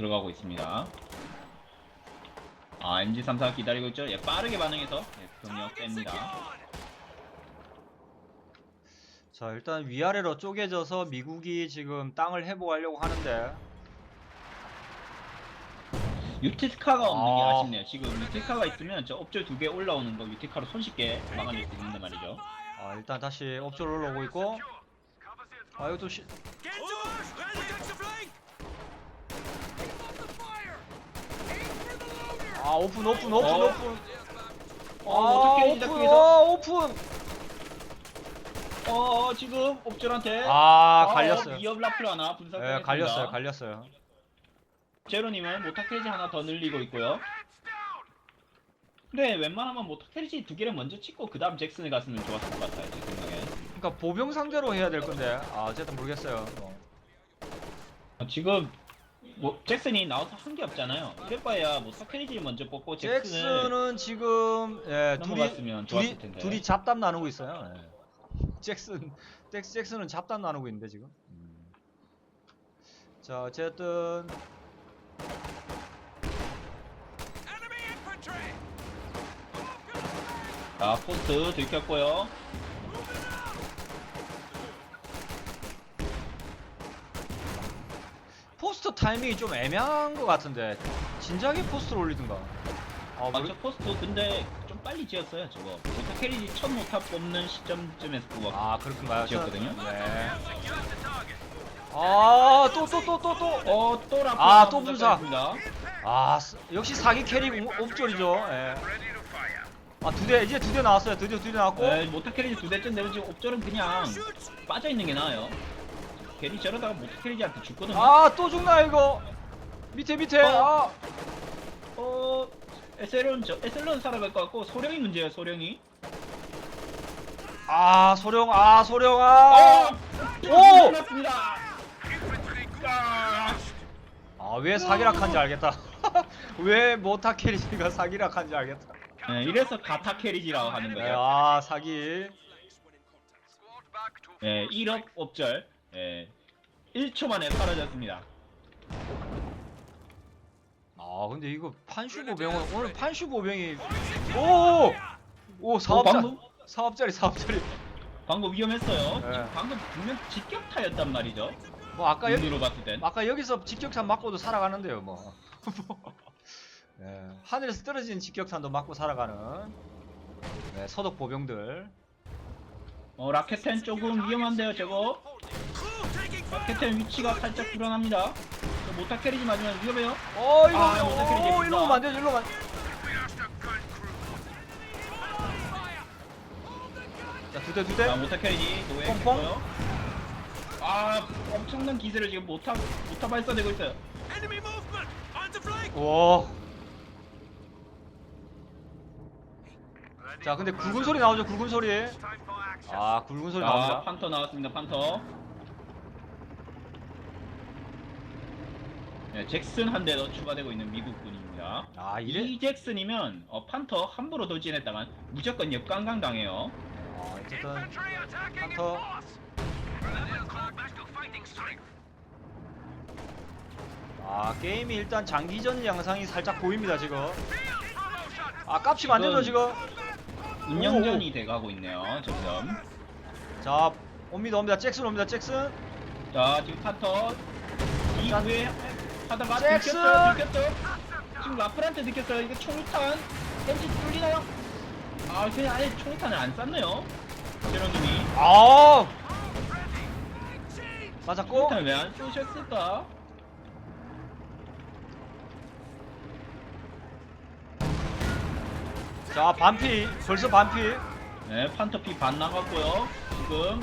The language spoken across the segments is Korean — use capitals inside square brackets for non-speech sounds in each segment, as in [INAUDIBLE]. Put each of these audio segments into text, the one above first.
들어가고 있습니다. 아, MG34 기다리고 있죠? 예, 빠르게 반응해서 예, 병력 뺍니다. 자 일단 위아래로 쪼개져서 미국이 지금 땅을 회복하려고 하는데 유티스카가 없는 게 아. 아쉽네요. 지금 유티스카가 있으면 저 업절 두개 올라오는 거 유티스카로 손쉽게 막아낼 수 있는데 말이죠. 아 일단 다시 업절 올라오고 있고 아 이것도 시... 아 오픈 오픈 오픈 어. 오픈 어, 아 어떻게 오픈 시작해서? 어 오픈 어, 지금 업절한테 아 어, 갈렸어요 위협 라플 하나 분석. 예 갈렸어요 갈렸어요 제로님은 모타케리지 하나 더 늘리고 있고요. 근데 웬만하면 모타케리지 두 개를 먼저 찍고 그 다음 잭슨을 갔으면 좋았을 것 같아요. 제 생각에. 그러니까 보병 상대로 해야 될 건데 아 어쨌든 모르겠어요 어. 어, 지금 뭐 잭슨이 나와서 한 게 없잖아요. 이럴 바에야 모타케리지를 먼저 뽑고 잭슨을 잭슨은 지금 예 둘이 넘어갔으면 둘이 좋았을 텐데. 둘이 잡담 나누고 있어요 예. 잭슨 잭, 잭슨은 잡담 나누고 있는데 지금 음. 자 어쨌든! 자 포스트 들켰고요. 포스터 타이밍이 좀 애매한 것 같은데 진작에 포스터를 올리든가 아, 아, 모르... 저 포스트 근데 좀 빨리 지었어요. 저거 모타케리지 첫 모타 뽑는 시점쯤에서 뽑았. 아 그렇군가요 지었거든요. 네. 아또 또 또 또또 어, 또 라플 아, 또 분사. 분석했습니다. 아 스- 역시 사기 캐릭 옵- 옵절이죠 예. 아두 대 이제 두 대 나왔어요 드디어 두 대 나왔고 네, 모타케리지 두 대쯤 되면 지금 옵절은 그냥 Shoot! 빠져 있는 게 나아요. 괜히 저러다가 모타케리지한테 죽거든 요. 아 또 죽나 이거 밑에 밑에 어. 아 어, 에셀론 저 에셀론 살아갈 것 같고 소령이 문제예요. 소령이. 아 소령 아 소령 아 어, 오! 끝났습니다. 아, 아왜 사기락한지 알겠다 [LAUGHS] 왜 모타 캐리지가 사기락한지 알겠다 네, 이래서 가타 캐리지라고 하는 네, 거예요. 아 사기 예, 1업 옵절. 예. 1초 만에 사라졌습니다. 아 근데 이거 판슈보병은 오늘 판슈보병이 오오 어, 사업자 방금 사업자리 사업자리 방금 위험했어요. 네. 지금 방금 분명 직격타였단 말이죠. 뭐 아까 여기 눈으로 봤을 땐. 아까 여기서 직격탄 맞고도 살아가는데요 뭐 [LAUGHS] 예, 하늘에서 떨어진 직격탄도 맞고 살아가는 네, 서독 보병들 어, 라켓텐 조금 위험한데요, 저거. 라켓텐 위치가 살짝 불안합니다. 저 모타 캐리지 맞으면 위험해요. 어 이거 아, 모타 캐리지 어. 일로 오면 안 되죠 일로 오면 안- 자 두대 두대 자, 모타 캐리지 뻥뻥. 노예했고요. 아, 엄청난 기세를 지금 모타 모타 발사되고 있어요. Enemy movement! On the flank! 와. 자 근데 굵은 소리 나오죠 굵은 소리 아 굵은 소리 자, 나옵니다 판터 나왔습니다. 판터. 네, 잭슨 한 대 더 추가되고 있는 미국군입니다. 아 이래 이 잭슨이면 어, 판터 함부로 돌진했다간 무조건 역강강 당해요. 아, 어쨌든 판터 아 게임이 일단 장기전 양상이 살짝 보입니다 지금 아 깝치면 안 되죠 지금 운영전이 돼가고 있네요. 점점. 자 옵니다 옵니다 잭슨 옵니다 잭슨 자, 지금 판터 이 자, 후에 하다가 잭슨! 들켰어요. 들켰어요. 지금 라플한테 들켰어요. 이거 총탄 엠지 뚫리나요? 아, 그냥 아예 총탄을 안 쐈네요. 제로님이 아 맞았고 총탄 왜안 쏘셨을까? 자 반피 벌써 반피 네, 판터피 반 나갔고요. 지금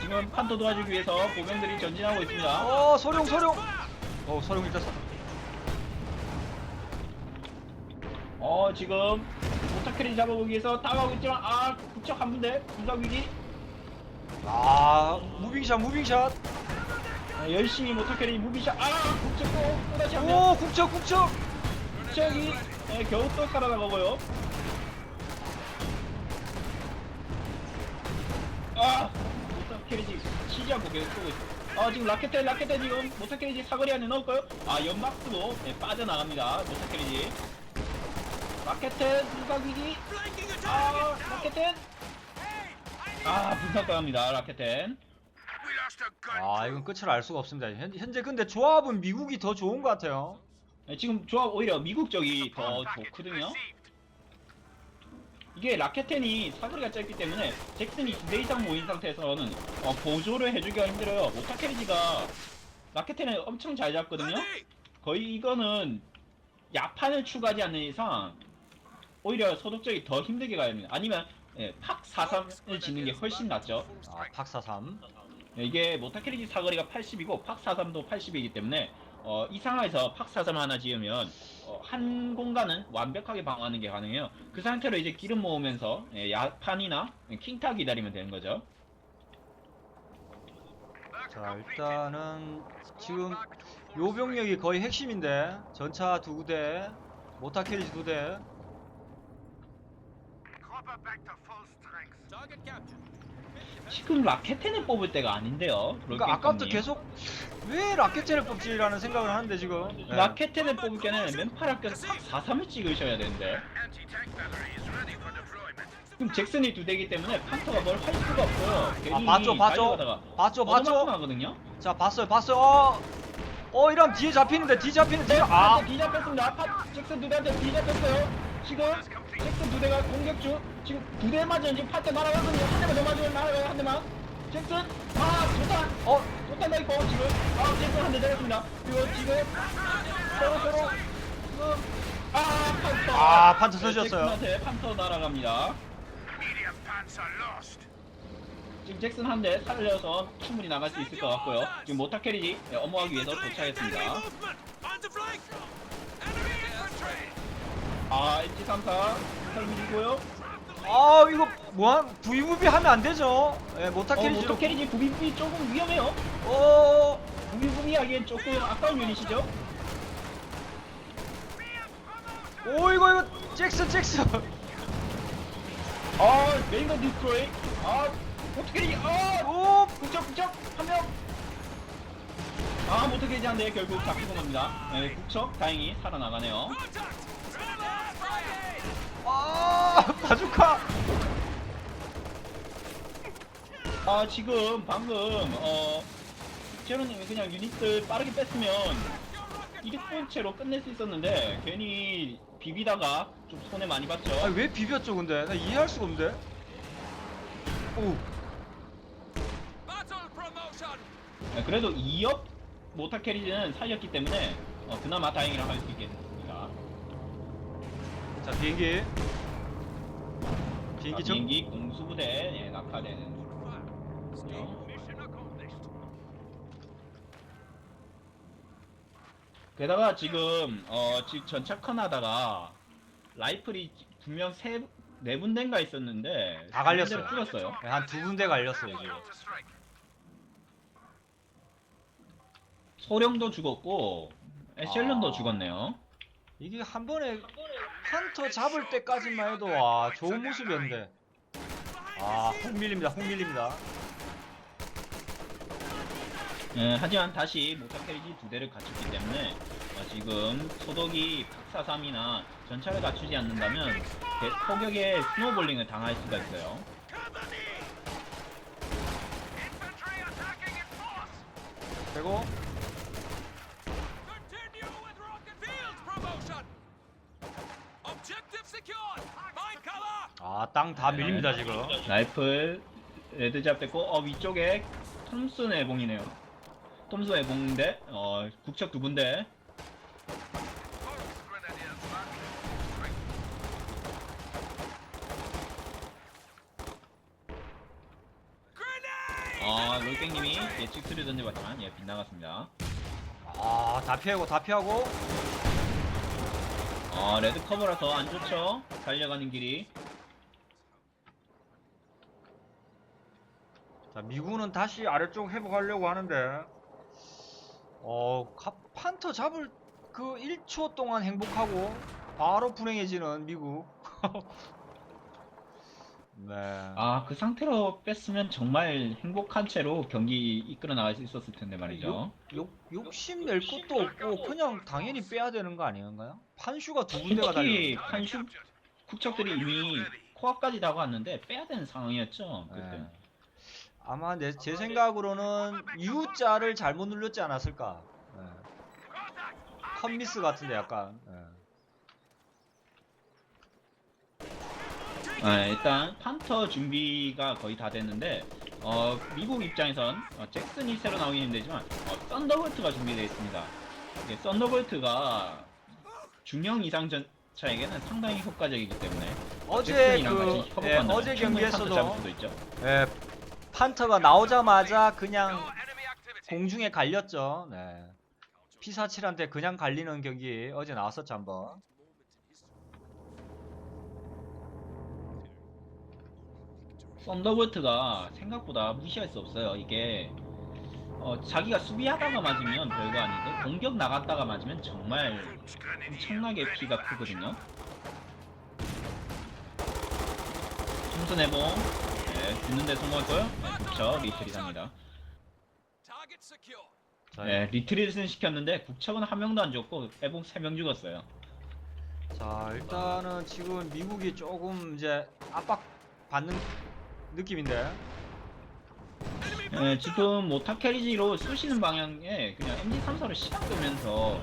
지금 판터 도와주기 위해서 보병들이 전진하고 있습니다. 어 소룡 소룡 어 일단 소... 어, 지금 모타캐리 잡아보기 위해서 따라가고 있지만 아, 국적 한 분대 분석 위기. 아 무빙샷 무빙샷 아, 열심히 모타캐리 무비샷. 아, 국적 또 또다시 한 명. 오 국적 국적 국적이 네, 겨우 또 살아나가고요. 아, 모타캐리 지금 치지 않고 계속 쏘고 있어. 어 지금 라켓텔 라켓텔 지금 모타케리지 사거리 안에 넣을까요? 아 연막수도 네, 빠져나갑니다 모타케리지 라켓텔 attack 아. 라켓텔 아 a gun. 아 이건 끝을 알 수가 없습니다. 현, 현재 근데 조합은 미국이 더 좋은 것 같아요. 네, 지금 조합 오히려 미국 쪽이 더 좋거든요 이게 라켓텐이 사거리가 짧기 때문에 잭슨이 두대 이상 모인 상태에서는 어, 보조를 해주기가 힘들어요 모타케리지가 라켓텐을 엄청 잘 잡거든요. 거의 이거는 야판을 추가하지 않는 이상 오히려 소독적이 더 힘들게 가야 합니다 아니면 예, 팍 43을 짓는 게 훨씬 낫죠 아 팍사삼. 네, 이게 모타케리지 사거리가 80이고 팍 43도 80이기 때문에 어, 이 상황에서 팍43 하나 지으면 어, 한 공간은 완벽하게 방어하는 게 가능해요. 그 상태로 이제 기름 모으면서 예, 야판이나 킹타 기다리면 되는 거죠. 자 일단은 지금 요 병력이 거의 핵심인데 전차 두 대, 모타 캐리지 두 대. Target captured. 지금 라켓텐을 뽑을 때가 아닌데요. 그러니까 아까부터 계속 왜 라켓제를 뽑지라는 생각을 하는데 지금. 네. 라켓텐을 뽑을 때는 맨팔 학교에서 팍 43을 찍으셔야 되는데 지금 잭슨이 두 대기 때문에 판터가 뭘 할 수가 없어요. 괜히 봤죠, 봤죠? 달려가다가 봤죠, 봤죠? 나거든요. 자 봤어요, 봤어요. 어, 어 이러면 뒤에 잡히는데 뒤에 잡히는 뒤에 아. 아, 뒤잡혔습니다. 파, 잭슨 두 대한테 뒤잡혔어요. 지금 잭슨 두 대가 공격 중. 지금 두 대 맞으면 지금 파트 날아가거든요. 한 대만 더 맞으면 날아가요. 한 대만. 잭슨, 아, 좋다. 어, 좋다, 나 이거 지금. 아, 잭슨 한 대 때렸습니다. 그리고 지금 서로 서로 지금 아, 판터. 아, 판터 네, 써주셨어요. 잭슨한테 판터 날아갑니다. 지금 잭슨 한 대 살려서 충분히 나갈 수 있을 것 같고요. 지금 모타 캐리지 네, 업무하기 위해서 도착했습니다. 아, 엔지 3사 설미고요. 아 이거 뭐한 VVB 하면 안 되죠. 예, 어, 모타캐리지로. 모토 캐리지 부비부비 조금 위험해요. 어, 부비부비 하기엔 조금 아까운 유닛이죠. 오 이거 이거 잭슨 잭슨. 아, 메인건 디스트로이. 아, 모토 캐리지. 아, 오, 국적 국적 한 명. 아, 모토 캐리지 한대 결국 잡히고 맙니다. 네, 국적 다행히 살아나가네요. 아 바주카. 아, 지금 방금 어 제로님이 그냥 유닛들 빠르게 뺐으면 이득본 채로 끝낼 수 있었는데 괜히 비비다가 좀 손해 많이 봤죠. 아왜 비볐죠 근데? 나 이해할 수가 없는데. 오. 네, 그래도 2업 모타 캐리지는 살렸기 때문에 어, 그나마 다행이라 할 수 있겠습니다. 자 비행기. 비행기 자, 정. 비행기 공수부대 예, 낙하되는. 게다가 지금 어 지금 전차컨 하다가 라이플이 분명 세 네 군데인가 있었는데 다 갈렸어요. 두 군데로 줄었어요. 한 두 군데 갈렸어요 지금. 소령도 죽었고 에셸런도 아. 죽었네요. 이게 한 번에 헌터 잡을 때까지만 해도 와 좋은 모습이었는데. 아, 홍 밀립니다. 홍 밀립니다. 예, 하지만 다시 모타 캐리지 두 대를 갖췄기 때문에 어, 지금 소독이 팍사삼이나 전차를 갖추지 않는다면 대- 포격에 스노볼링을 당할 수가 있어요. 그리고 아, 땅다 밀립니다, 지금. 라이플 레드 잡 됐고 어 위쪽에 톰슨 애봉이네요. 톰슨 애봉인데 어 국적 두 Grenade. 어 롤땡님이 예측 수를 던져봤지만 예 빗나갔습니다. 아, 다 피하고 다 피하고. 어 레드 커버라서 안 좋죠. 달려가는 길이 자, 미군은 다시 아래쪽 회복하려고 하는데. 어, 가- 판터 잡을 그 1초 동안 행복하고 바로 불행해지는 미국. [LAUGHS] 네. 아, 그 상태로 뺐으면 정말 행복한 채로 경기 이끌어 나갈 수 있었을 텐데 말이죠. 욕, 욕 심 낼 것도 없고 그냥 당연히 빼야 되는 거 아닌가요? 판슈가 두 군데가 달려. 특히 판슈 국적들이 이미 코앞까지 다가왔는데 빼야 되는 상황이었죠. 그때. 네. 아마 내, 제 생각으로는 U자를 잘못 눌렀지 않았을까. 네. 컴미스 같은데 약간. 네. 아, 일단 판터 준비가 거의 다 됐는데 어, 미국 입장에선 어, 잭슨이 새로 나오긴 힘들지만 어, 썬더볼트가 준비되어 있습니다. 이게 썬더볼트가 중형 이상 전차에게는 상당히 효과적이기 때문에 어제 그 예, 어제 경기에서도. 예, 판터가 나오자마자 그냥. 공중에 갈렸죠. 네. P47한테 그냥 갈리는 경기 어제 나왔었죠 한번. 썬더볼트가 생각보다 무시할 수 없어요. 이게 어, 자기가 수비하다가 맞으면 별거 아닌데 공격 나갔다가 맞으면 정말 엄청나게 피가 크거든요. 총선 해봉 네, 죽는데 성공했고요. 네, 국척 리트릿합니다. 자, 네, 리트릿은 시켰는데 국척은 한 명도 안 죽었고 해봉 세명 죽었어요. 자 일단은 지금 미국이 조금 이제 압박 받는 느낌인데. 네, 지금 뭐 탑캐리지로 쏘시는 방향에 그냥 MG3사로 시간 끄면서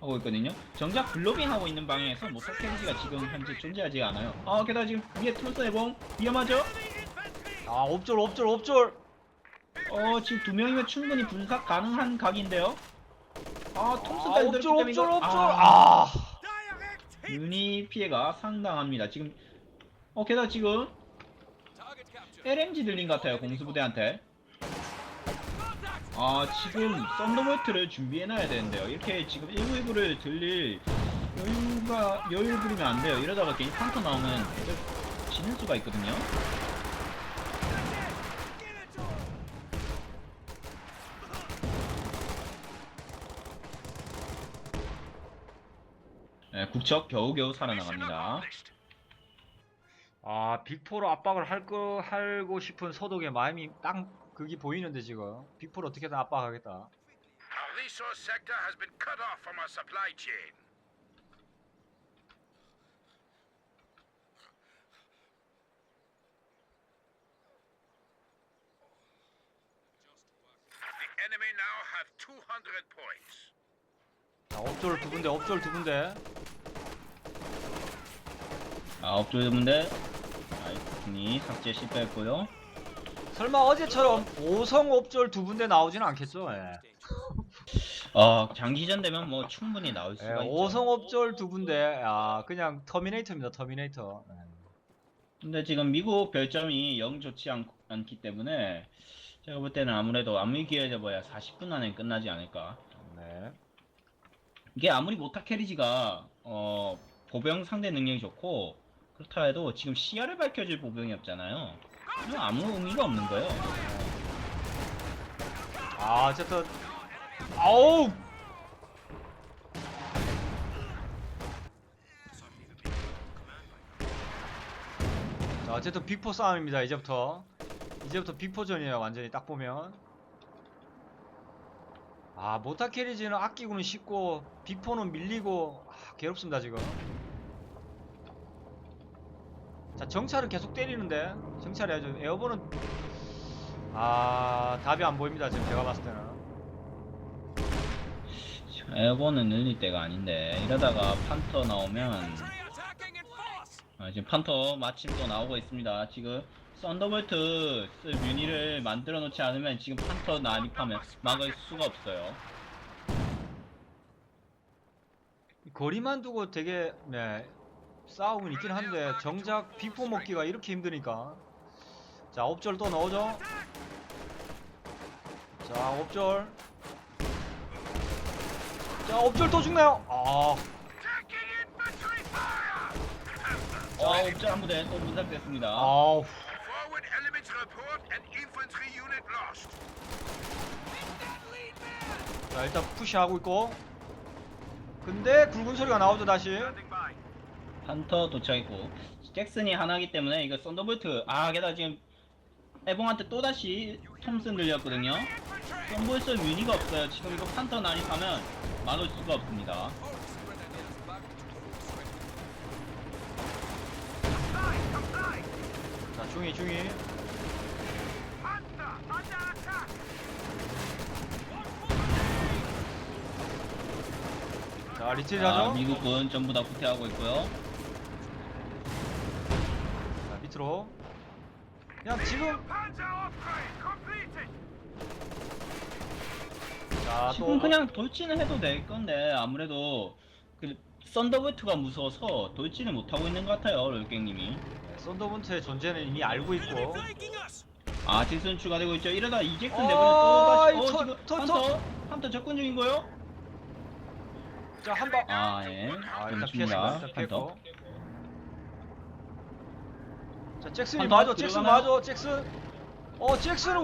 하고 있거든요. 정작 글로빙 하고 있는 방향에서 뭐 탑캐리지가 지금 현재 존재하지 않아요. 아, 게다가 지금 위에 툴스 해봉 위험하죠? 아 옵졸 옵졸 옵졸. 어, 지금 두 명이면 충분히 분석 가능한 각인데요. 아, 아, 톰스까지 옵졸 옵졸 옵졸. 아, 아. 유니 피해가 상당합니다. 지금 어, 게다가 지금. LMG 들린 것 같아요. 공수부대한테. 아 지금 썬더볼트를 준비해놔야 되는데요 이렇게 지금 199를 들릴 여유가 여유 부리면 안 돼요 이러다가 괜히 판터 나오면 지는 수가 있거든요 네, 국척 겨우겨우 살아나갑니다 아 빅포로 압박을 할거 하고 싶은 서독의 마음이 딱 그게 보이는데 지금 빅포로 어떻게든 압박하겠다. Our resource sector has been cut off from our supply chain. The enemy now have 200 points. 자, 업졸 두 군데, 업졸 두 군데. 아 업조드문데 아이쿠니 삭제 실패했고요 설마 어제처럼 5성 업졸 두 군데 나오지는 않겠죠? 예. 어 장기전 되면 뭐 충분히 나올 예, 수가 있죠 5성 업졸 두 군데. 아, 그냥 터미네이터입니다. 터미네이터. 예. 근데 지금 미국 별점이 영 좋지 않, 않기 때문에 제가 볼 때는 아무래도 아무리 기회해봐야 40분 안에 끝나지 않을까 네. 이게 아무리 모타 캐리지가 어 보병 상대 능력이 좋고 그렇다 해도 지금 시야를 밝혀줄 보병이 없잖아요. 그럼 아무 의미가 없는 거예요. 아, 어쨌든 아우! 자, 어쨌든 빅포 싸움입니다. 이제부터. 이제부터 빅포전이에요. 완전히 딱 보면. 아, 모타 캐리지는 아끼고는 쉽고 빅포는 밀리고 아, 괴롭습니다, 지금. 자, 정찰은 계속 때리는데. 정찰해야죠. 에어본은 아, 답이 안 보입니다. 지금 제가 봤을 때는. 에어본은 늘릴 때가 아닌데 이러다가 판터 나오면. 아, 지금 판터 마침 또 나오고 있습니다. 지금 썬더볼트 쓸 뮤니를 만들어 놓지 않으면 지금 판터 난입하면 막을 수가 없어요. 거리만 두고 되게 네 싸움은 있긴 한데 정작 비포 먹기가 이렇게 힘드니까 자 옵절 또 넣어줘 자 옵절 자 옵절 또 죽나요? 아! 자, 옵션 한 부대 또 분석됐습니다. 아우. 자 일단 푸시하고 있고 근데 굵은 소리가 나오죠 다시. 판터 도착했고 잭슨이 하나기 때문에 이거 썬더볼트 아 게다가 지금 에봉한테 또다시 톰슨 들렸거든요. 썬더볼트 유니가 없어요. 지금 이거 판터 난입하면 막을 수가 없습니다. 자 중위 중위! 자 리트리 아, 하죠? 미국군 전부 다 후퇴하고 있고요 자 밑으로. 그냥 지금! 자또 지금 그냥 돌진을 해도 될 건데 아무래도 그 썬더볼트가 무서워서 돌진을 못 하고 있는 것 같아요 롤갱님이. 썬더본트의 존재는 이미 알고 있고! 아 잭슨 추가되고 있죠. 이러다 이젝슨 어, 또 다시 터- 어 지금 터- 판터? 판터 접근 중인 거요? 자 한 방 아 예. 아 일단 멈춥니다. 피했습니다. 일단 판터. 피했고 자 잭슨이 맞아 잭슨 들어가나요? 맞아 잭슨 어 잭슨은